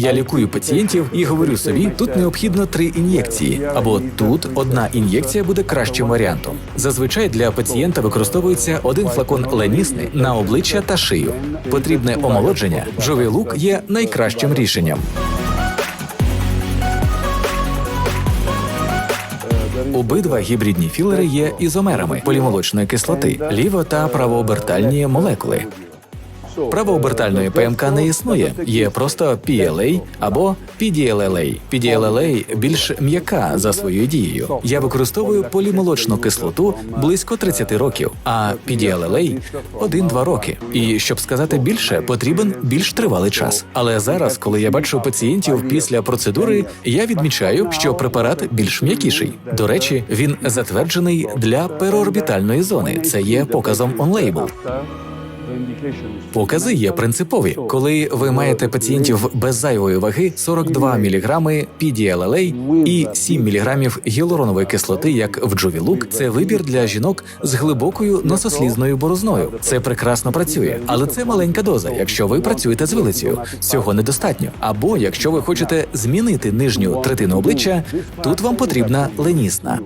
Я лікую пацієнтів і говорю собі, тут необхідно три ін'єкції, або тут одна ін'єкція буде кращим варіантом. Зазвичай для пацієнта використовується один флакон ленісни на обличчя та шию. Потрібне омолодження. Жовий лук є найкращим рішенням. Обидва гібридні філери є ізомерами полімолочної кислоти, ліво та правообертальні молекули. Правообертальної ПМК не існує, є просто PLA або PDLLA. PDLLA більш м'яка за своєю дією. Я використовую полімолочну кислоту близько 30 років, а PDLLA – 1-2 роки. І щоб сказати більше, потрібен більш тривалий час. Але зараз, коли я бачу пацієнтів після процедури, я відмічаю, що препарат більш м'якіший. До речі, він затверджений для переорбітальної зони. Це є показом on-label. Покази є принципові. Коли ви маєте пацієнтів без зайвої ваги 42 мг PDLLA і 7 мг гіалуронової кислоти, як в Джувілук, це вибір для жінок з глибокою носослізною борозною. Це прекрасно працює, але це маленька доза, якщо ви працюєте з вилицею. Цього недостатньо. Або якщо ви хочете змінити нижню третину обличчя, тут вам потрібна ленісна.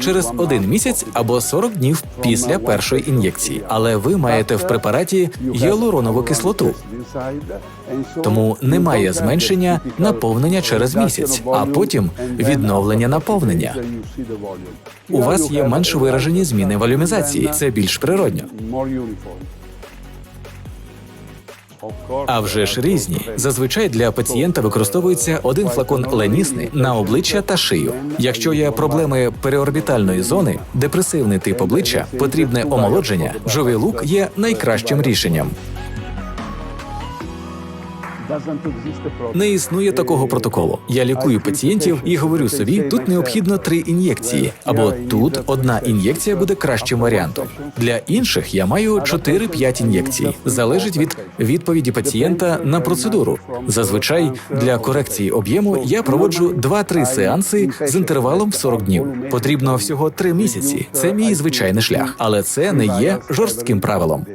Через один місяць або 40 днів після першої ін'єкції, але ви маєте в препараті гіалуронову кислоту, тому немає зменшення наповнення через місяць, а потім відновлення наповнення. У вас є менш виражені зміни волюмізації. Це більш природньо. А вже ж різні. Зазвичай для пацієнта використовується один флакон ленісни на обличчя та шию. Якщо є проблеми переорбітальної зони, депресивний тип обличчя, потрібне омолодження, жовий лук є найкращим рішенням. Не існує такого протоколу. Я лікую пацієнтів і говорю собі, тут необхідно три ін'єкції, або тут одна ін'єкція буде кращим варіантом. Для інших я маю 4-5 ін'єкцій. Залежить від відповіді пацієнта на процедуру. Зазвичай для корекції об'єму я проводжу 2-3 сеанси з інтервалом в 40 днів. Потрібно всього 3 місяці. Це мій звичайний шлях, але це не є жорстким правилом.